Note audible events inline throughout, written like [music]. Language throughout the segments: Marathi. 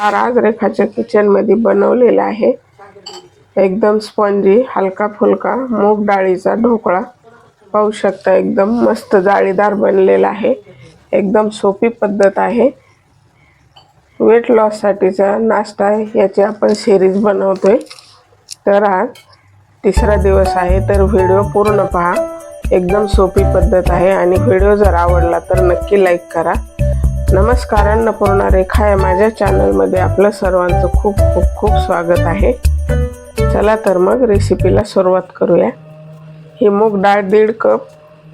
आज रेखाच्या किचनमध्ये बनवलेला आहे. एकदम स्पॉन्जी हलका फुलका मूग डाळीचा ढोकळा. पाहू शकता एकदम मस्त जाळीदार बनलेला आहे. एकदम सोपी पद्धत आहे. वेट लॉससाठीचा नाश्ता आहे याची आपण सिरीज आहे तर आज तिसरा दिवस आहे तर व्हिडिओ पूर्ण पहा. एकदम सोपी पद्धत आहे आणि व्हिडिओ जर आवडला तर नक्की लाईक करा. नमस्कार अन्नपूर्णा रेखा या माझ्या चॅनलमध्ये आपलं सर्वांचं खूप खूप खूप स्वागत आहे. चला तर मग रेसिपीला सुरुवात करूया. ही मूग डाळ दीड कप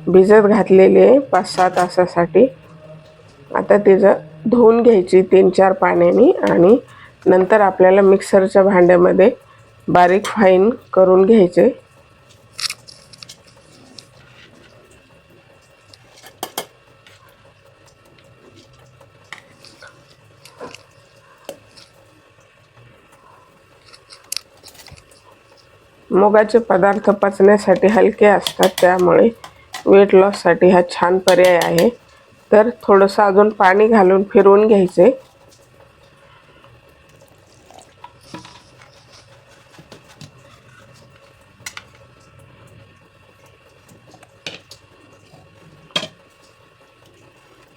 भिजत घातलेली आहे पाच सहा तासासाठी. आता तिचं धुवून घ्यायची तीन चार पाण्याने आणि नंतर आपल्याला मिक्सरच्या भांड्यामध्ये बारीक फाईन करून घ्यायचे. मुगाचे पदार्थ पचण्यासाठी हलके असतात त्यामुळे वेट लॉससाठी हा छान पर्याय आहे. तर थोडंसं अजून पाणी घालून फिरवून घ्यायचे.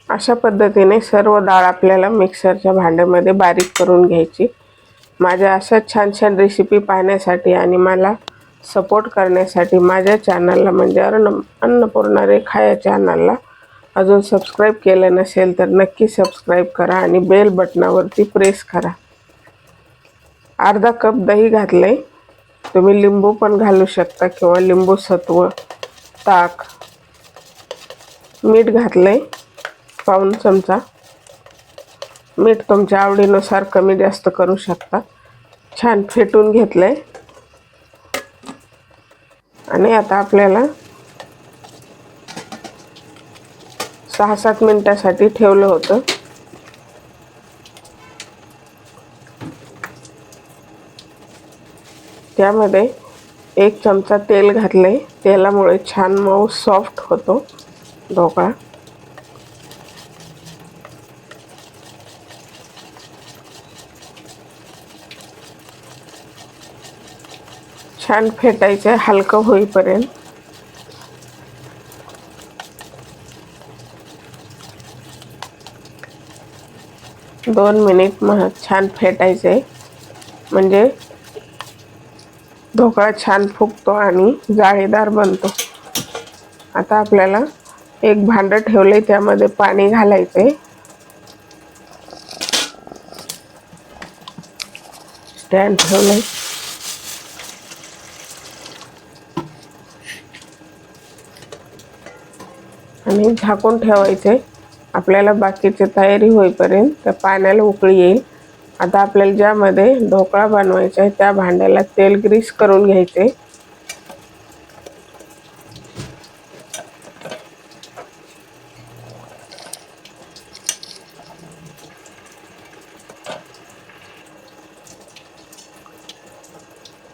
अशा पद्धतीने सर्व डाळ आपल्याला मिक्सरच्या भांड्यामध्ये बारीक करून घ्यायची. माझ्या अशा छान छान रेसिपी पाहण्यासाठी आणि मला सपोर्ट करण्यासाठी माझ्या चॅनलला म्हणजे अन्न अन्नपूर्णा रेखा या चॅनलला अजून सबस्क्राईब केलं नसेल तर नक्की सबस्क्राईब करा आणि बेल बटनावरती प्रेस करा. अर्धा कप दही घातलं आहे तुम्ही लिंबू पण घालू शकता किंवा लिंबू सत्व ताक मीठ घातलं आहे पाऊन चमचा. मीठ तुमच्या आवडीनुसार कमी जास्त करू शकता. छान फेटून घेतलं आहे आणि आता आपल्याला सहा सात मिनटासाठी ठेवलं होतं. त्यामध्ये एक चमचा तेल घातले तेलामुळे छान मऊ सॉफ्ट होतो ढोकळा. छान फेटायचं आहे हलकं होईपर्यंत. दोन मिनिट मग छान फेटायचे. म्हणजे ढोकळा छान फुगतो आणि जाळीदार बनतो. आता आपल्याला एक भांडं ठेवले त्यामध्ये पाणी घालायचे. स्टँड आहे आणि झाकून ठेवायचे. आपल्याला बाकीची तयारी होईपर्यंत त्या पाण्याला उकळी येईल. आता आपल्याला ज्यामध्ये ढोकळा बनवायचा आहे त्या भांड्याला तेल ग्रीस करून घ्यायचे.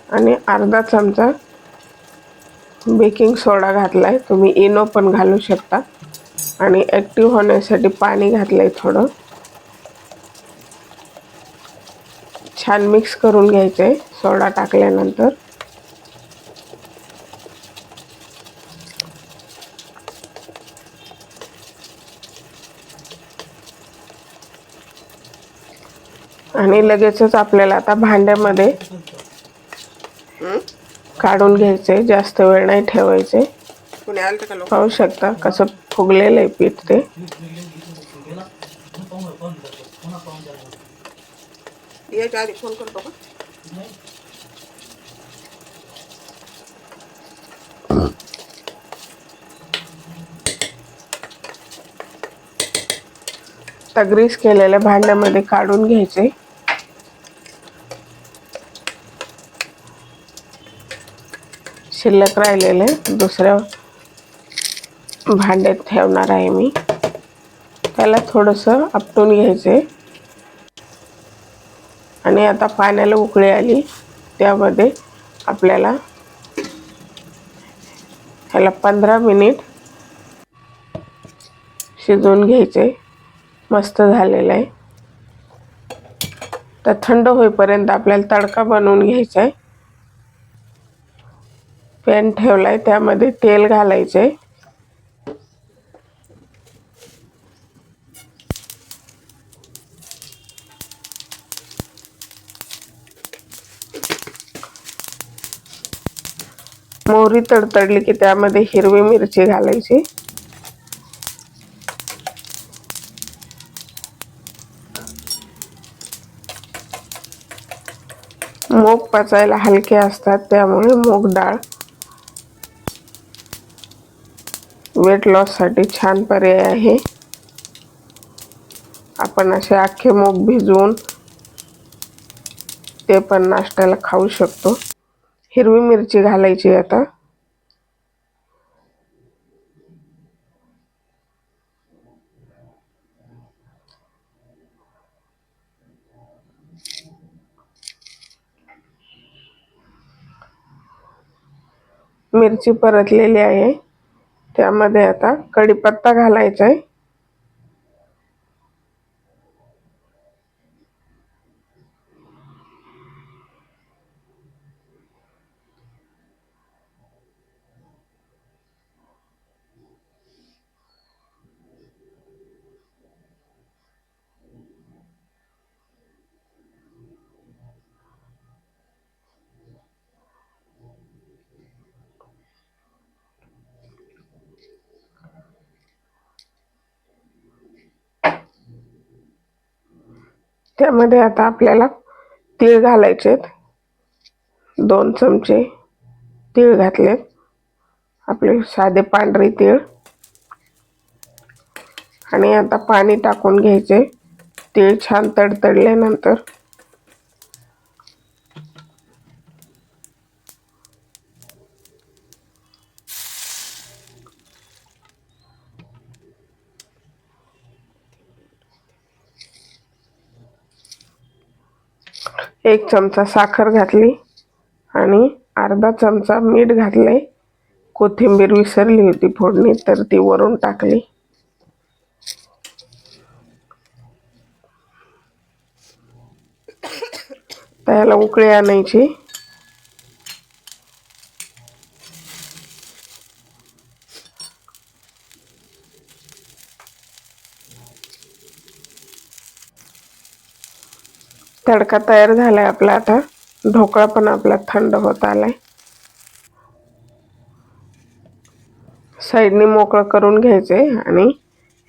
आणि अर्धा चमचा बेकिंग सोडा घातला आहे तुम्ही इनो पण घालू शकता. आणि ॲक्टिव्ह होण्यासाठी पाणी घातलं आहे थोडं. छान मिक्स करून घ्यायचं आहे सोडा टाकल्यानंतर. आणि लगेचच आपल्याला आता भांड्यामध्ये काढून घ्यायचे जास्त वेळ नाही ठेवायचे पाहू शकता कसं फुगलेलं आहे पीठ ते. फोन करतो का? तगरीस केलेल्या भांड्यामध्ये काढून घ्यायचे. शिल्लक राहिलेले दुसऱ्या भांड्यात ठेवणार आहे मी. त्याला थोडंसं आपटून घ्यायचे आणि आता पाण्याला उकळी आली. त्यामध्ये आपल्याला ह्याला पंधरा मिनिट शिजवून घ्यायचे मस्त झालेलं आहे. तर थंड होईपर्यंत आपल्याला तडका बनवून घ्यायचा आहे पॅन ठेवला आहे त्यामध्ये तेल घालायचं आहे मोहरी तडतडली की त्यामध्ये हिरवी मिरची घालायची. मूग पचायला हलके असतात त्यामुळे मूग डाळ. वेट लॉससाठी छान पर्याय आहे. आपण असे अख्खे मूग भिजवून ते पण नाश्त्याला खाऊ शकतो. हिरवी मिरची घालायची आता. मिरची परतलेली आहे. त्यामध्ये आता कढीपत्ता घालायचा आहे त्यामध्ये आता आपल्याला तीळ घालायचे दोन चमचे तीळ घातलेत. आपले साधे पांढरे तीळ. आणि आता पाणी टाकून घ्यायचे. तीळ छान तडतडल्यानंतर एक चमचा साखर घातली आणि अर्धा चमचा मीठ घातले. कोथिंबीर विसरली होती फोडणी तर ती वरून टाकली. [coughs] त्याला उकळी आणायची. तडका तयार झाला आहे आपला आता. ढोकळा पण आपला थंड होत आलाय. साईडने मोकळं करून घ्यायचे आणि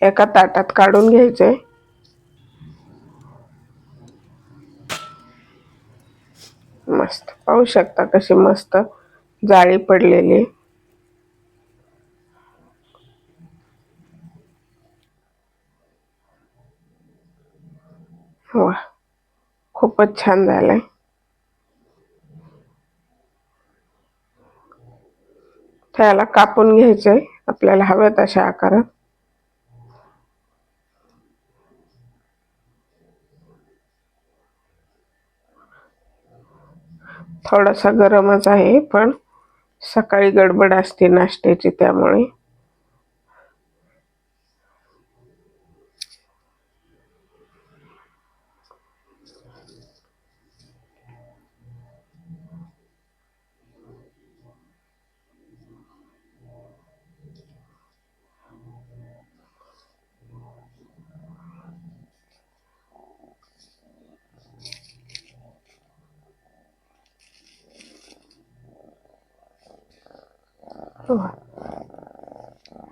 एका ताटात काढून घ्यायचे मस्त. पाहू शकता कशी मस्त जाळी पडलेली वा खूपच छान झालंय. त्याला कापून घ्यायचंय. आपल्याला हव्या तशा आकारात. थोडासा गरमच आहे पण सकाळी गडबड असते नाश्त्याची त्यामुळे.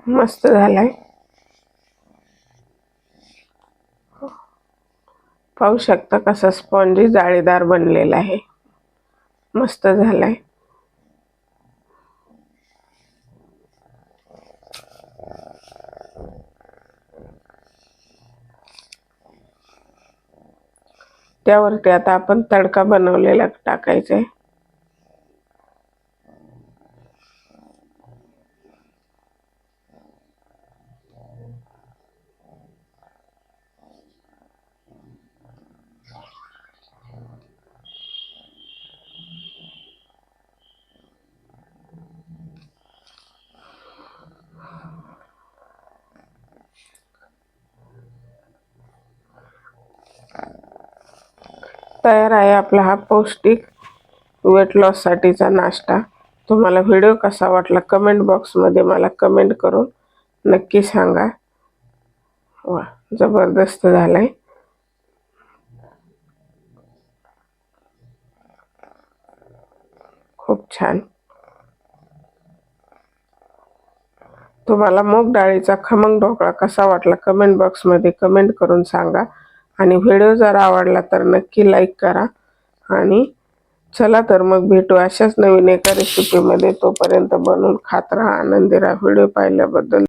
मस्त झालाय. पाहू शकता कसा स्पॉन्जी जाळीदार बनलेला आहे. मस्त झालाय. त्यावरती आता आपण तडका बनवलेला टाकायचा आहे तयार आहे आपला हा पौष्टिक वेट लॉससाठीचा नाश्ता. तुम्हाला व्हिडिओ कसा वाटला कमेंट बॉक्समध्ये मला कमेंट करून नक्की सांगा. वा जबरदस्त झालाय. खूप छान. तुम्हाला मूग डाळीचा खमंग ढोकळा कसा वाटला कमेंट बॉक्समध्ये कमेंट करून सांगा. आणि व्हिडिओ जर आवडला तर नक्की लाईक करा. आणि चला तर मग भेटू अशाच नवीन एका रेसिपीमध्ये तोपर्यंत बनवून खात राहा. आनंदी राहा. व्हिडिओ पाहिल्याबद्दल